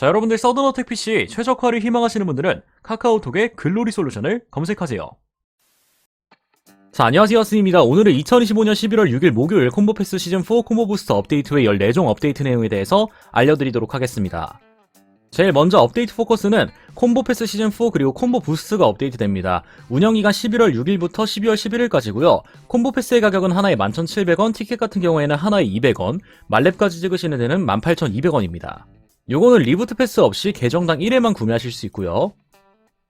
자, 여러분들 서든어택 PC 최적화를 희망하시는 분들은 카카오톡의 글로리 솔루션을 검색하세요. 자, 안녕하세요. 스입니다. 오늘은 2025년 11월 6일 목요일 콤보 패스 시즌4 콤보 부스터 업데이트 후의 14종 업데이트 내용에 대해서 알려드리도록 하겠습니다. 제일 먼저 업데이트 포커스는 콤보 패스 시즌4 그리고 콤보 부스트가 업데이트 됩니다. 운영기간 11월 6일부터 12월 11일까지고요. 콤보 패스의 가격은 하나에 11,700원, 티켓 같은 경우에는 하나에 200원, 말렙까지 찍으시는 데는 18,200원입니다. 요거는 리부트 패스 없이 계정당 1회만 구매하실 수 있고요.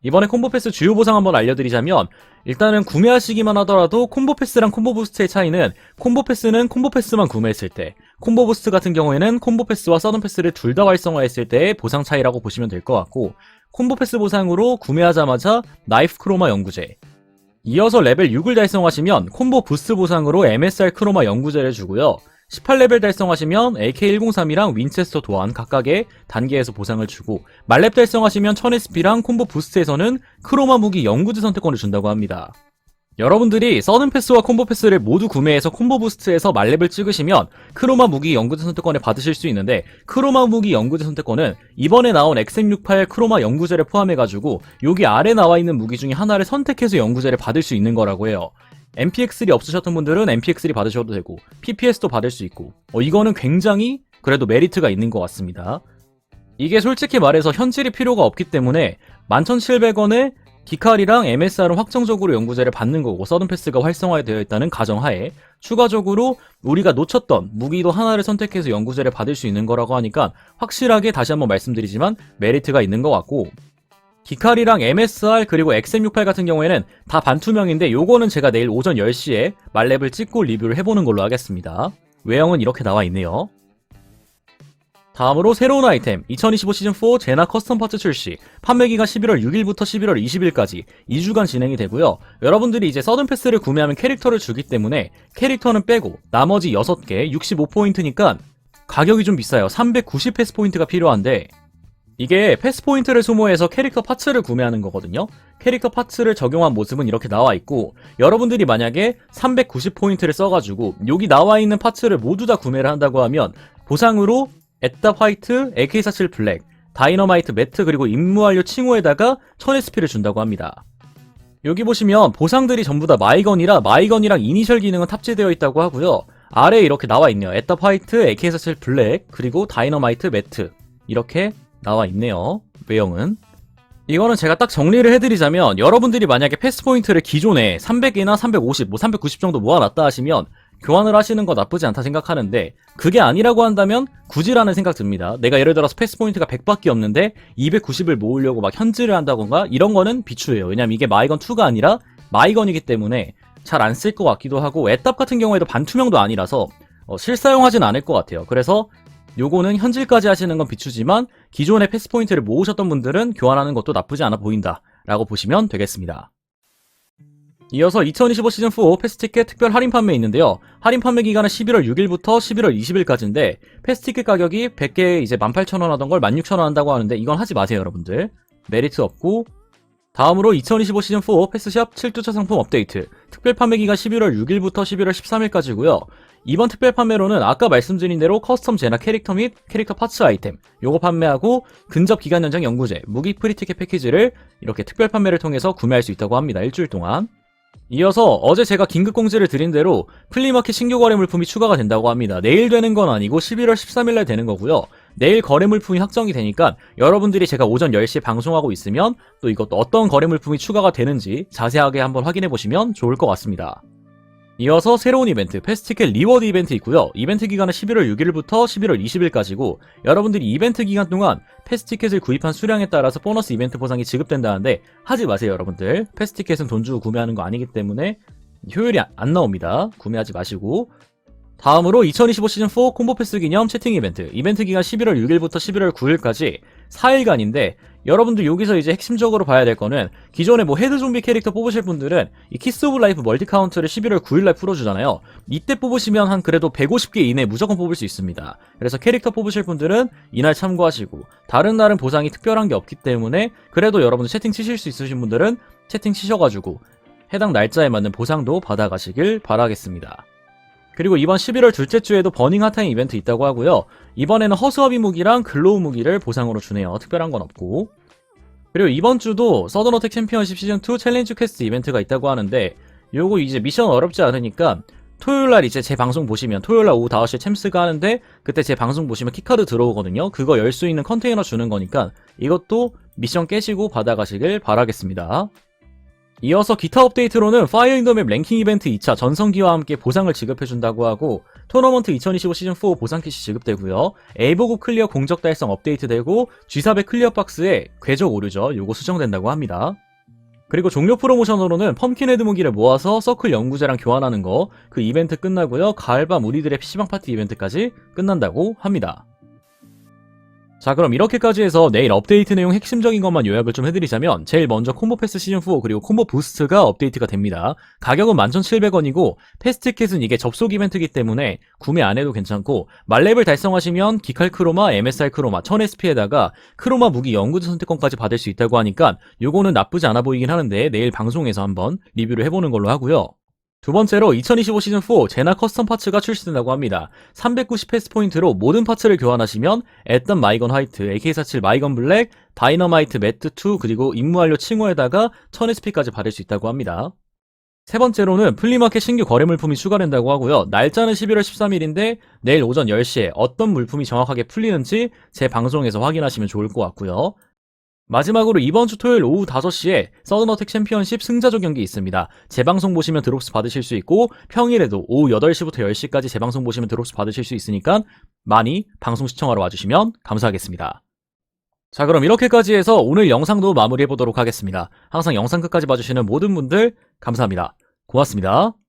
이번에 콤보 패스 주요 보상 한번 알려드리자면 일단은 구매하시기만 하더라도 콤보 패스랑 콤보 부스트의 차이는 콤보 패스는 콤보 패스만 구매했을 때 콤보 부스트 같은 경우에는 콤보 패스와 서든 패스를 둘 다 활성화했을 때의 보상 차이라고 보시면 될 것 같고 콤보 패스 보상으로 구매하자마자 나이프 크로마 연구제 이어서 레벨 6을 달성하시면 콤보 부스트 보상으로 MSR 크로마 연구제를 주고요 18레벨 달성하시면 AK103이랑 윈체스터 도안 각각의 단계에서 보상을 주고 말렙 달성하시면 1000SP랑 콤보 부스트에서는 크로마 무기 연구제 선택권을 준다고 합니다. 여러분들이 서든 패스와 콤보 패스를 모두 구매해서 콤보 부스트에서 말렙을 찍으시면 크로마 무기 연구제 선택권을 받으실 수 있는데 크로마 무기 연구제 선택권은 이번에 나온 XM68 크로마 연구제를 포함해가지고 여기 아래 나와 있는 무기 중에 하나를 선택해서 연구제를 받을 수 있는 거라고 해요. MPX3 없으셨던 분들은 MPX3 받으셔도 되고 PPS도 받을 수 있고 어, 이거는 굉장히 그래도 메리트가 있는 것 같습니다. 이게 솔직히 말해서 현질이 필요가 없기 때문에 11,700원에 기칼이랑 MSR은 확정적으로 연구제를 받는 거고 서든 패스가 활성화되어 있다는 가정하에 추가적으로 우리가 놓쳤던 무기도 하나를 선택해서 연구제를 받을 수 있는 거라고 하니까 확실하게 다시 한번 말씀드리지만 메리트가 있는 것 같고 기칼이랑 MSR 그리고 XM68 같은 경우에는 다 반투명인데 요거는 제가 내일 오전 10시에 말렙을 찍고 리뷰를 해보는 걸로 하겠습니다. 외형은 이렇게 나와 있네요. 다음으로 새로운 아이템 2025 시즌4 제나 커스텀 파츠 출시 판매기간 11월 6일부터 11월 20일까지 2주간 진행이 되고요 여러분들이 이제 서든 패스를 구매하면 캐릭터를 주기 때문에 캐릭터는 빼고 나머지 6개 65포인트니까 가격이 좀 비싸요 390 패스 포인트가 필요한데 이게 패스 포인트를 소모해서 캐릭터 파츠를 구매하는 거거든요. 캐릭터 파츠를 적용한 모습은 이렇게 나와 있고 여러분들이 만약에 390포인트를 써가지고 여기 나와 있는 파츠를 모두 다 구매를 한다고 하면 보상으로 에따 화이트, AK47 블랙, 다이너마이트 매트 그리고 임무 완료 칭호에다가 1000SP를 준다고 합니다. 여기 보시면 보상들이 전부 다 마이건이라 마이건이랑 이니셜 기능은 탑재되어 있다고 하고요. 아래에 이렇게 나와 있네요. 에따 화이트, AK47 블랙, 그리고 다이너마이트 매트 이렇게 나와 있네요. 외형은. 이거는 제가 딱 정리를 해드리자면 여러분들이 만약에 패스 포인트를 기존에 300이나 350, 뭐 390 정도 모아놨다 하시면 교환을 하시는 거 나쁘지 않다 생각하는데 그게 아니라고 한다면 굳이라는 생각 듭니다. 내가 예를 들어서 패스 포인트가 100밖에 없는데 290을 모으려고 막 현질을 한다던가 이런 거는 비추예요. 왜냐면 이게 마이건 2가 아니라 마이건이기 때문에 잘 안 쓸 것 같기도 하고 애답 같은 경우에도 반투명도 아니라서 어, 실사용하진 않을 것 같아요. 그래서 요거는 현질까지 하시는 건 비추지만 기존의 패스 포인트를 모으셨던 분들은 교환하는 것도 나쁘지 않아 보인다 라고 보시면 되겠습니다. 이어서 2025 시즌4 패스티켓 특별 할인 판매 있는데요. 할인 판매 기간은 11월 6일부터 11월 20일까지인데 패스티켓 가격이 100개에 이제 18,000원 하던 걸 16,000원 한다고 하는데 이건 하지 마세요 여러분들. 메리트 없고 다음으로 2025 시즌4 패스샵 7주차 상품 업데이트 특별 판매 기간 11월 6일부터 11월 13일까지고요. 이번 특별 판매로는 아까 말씀드린 대로 커스텀 제나 캐릭터 및 캐릭터 파츠 아이템 요거 판매하고 근접 기간 연장 연구제 무기 프리티켓 패키지를 이렇게 특별 판매를 통해서 구매할 수 있다고 합니다. 일주일 동안. 이어서 어제 제가 긴급 공지를 드린 대로 플리마켓 신규 거래 물품이 추가가 된다고 합니다. 내일 되는 건 아니고 11월 13일날 되는 거고요. 내일 거래 물품이 확정이 되니까 여러분들이 제가 오전 10시에 방송하고 있으면 또 이것도 어떤 거래 물품이 추가가 되는지 자세하게 한번 확인해 보시면 좋을 것 같습니다. 이어서 새로운 이벤트, 패스티켓 리워드 이벤트 있고요. 이벤트 기간은 11월 6일부터 11월 20일까지고 여러분들이 이벤트 기간 동안 패스티켓을 구입한 수량에 따라서 보너스 이벤트 보상이 지급된다는데 하지 마세요, 여러분들. 패스티켓은 돈 주고 구매하는 거 아니기 때문에 효율이 안 나옵니다. 구매하지 마시고 다음으로 2025 시즌 4 콤보 패스 기념 채팅 이벤트. 이벤트 기간 11월 6일부터 11월 9일까지 4일간인데 여러분들 여기서 이제 핵심적으로 봐야 될 거는 기존에 뭐 헤드 좀비 캐릭터 뽑으실 분들은 이 키스 오브 라이프 멀티 카운트를 11월 9일날 풀어주잖아요. 이때 뽑으시면 한 그래도 150개 이내 무조건 뽑을 수 있습니다. 그래서 캐릭터 뽑으실 분들은 이날 참고하시고 다른 날은 보상이 특별한 게 없기 때문에 그래도 여러분들 채팅 치실 수 있으신 분들은 채팅 치셔가지고 해당 날짜에 맞는 보상도 받아가시길 바라겠습니다. 그리고 이번 11월 둘째 주에도 버닝 핫타임 이벤트 있다고 하고요. 이번에는 허수아비 무기랑 글로우 무기를 보상으로 주네요. 특별한 건 없고. 그리고 이번 주도 서든어택 챔피언십 시즌2 챌린지 퀘스트 이벤트가 있다고 하는데 요거 이제 미션 어렵지 않으니까 토요일날 이제 제 방송 보시면 토요일날 오후 5시에 챔스가 하는데 그때 제 방송 보시면 키카드 들어오거든요. 그거 열 수 있는 컨테이너 주는 거니까 이것도 미션 깨시고 받아가시길 바라겠습니다. 이어서 기타 업데이트로는 파이어 인더맵 랭킹 이벤트 2차 전성기와 함께 보상을 지급해준다고 하고 토너먼트 2025 시즌4 보상킷이 지급되고요. 에이보급 클리어 공적 달성 업데이트되고 G400 클리어 박스에 궤적 오류죠. 요거 수정된다고 합니다. 그리고 종료 프로모션으로는 펌킨 헤드 무기를 모아서 서클 연구제랑 교환하는 거 그 이벤트 끝나고요. 가을밤 우리들의 PC방 파티 이벤트까지 끝난다고 합니다. 자 그럼 이렇게까지 해서 내일 업데이트 내용 핵심적인 것만 요약을 좀 해드리자면 제일 먼저 콤보 패스 시즌4 그리고 콤보 부스트가 업데이트가 됩니다. 가격은 11,700원이고 패스트킷은 이게 접속 이벤트이기 때문에 구매 안 해도 괜찮고 말렙을 달성하시면 기칼 크로마, MSR 크로마, 1000SP에다가 크로마 무기 연구자 선택권까지 받을 수 있다고 하니까 요거는 나쁘지 않아 보이긴 하는데 내일 방송에서 한번 리뷰를 해보는 걸로 하고요. 두 번째로 2025 시즌4 제나 커스텀 파츠가 출시된다고 합니다. 390 패스 포인트로 모든 파츠를 교환하시면 애던 마이건 화이트, AK47 마이건 블랙, 다이너마이트 매트 2 그리고 임무 완료 칭호에다가 1000SP까지 받을 수 있다고 합니다. 세 번째로는 플리마켓 신규 거래 물품이 추가된다고 하고요. 날짜는 11월 13일인데 내일 오전 10시에 어떤 물품이 정확하게 풀리는지 제 방송에서 확인하시면 좋을 것 같고요. 마지막으로 이번 주 토요일 오후 5시에 서든어택 챔피언십 승자조 경기 있습니다. 재방송 보시면 드롭스 받으실 수 있고 평일에도 오후 8시부터 10시까지 재방송 보시면 드롭스 받으실 수 있으니까 많이 방송 시청하러 와주시면 감사하겠습니다. 자 그럼 이렇게까지 해서 오늘 영상도 마무리해보도록 하겠습니다. 항상 영상 끝까지 봐주시는 모든 분들 감사합니다. 고맙습니다.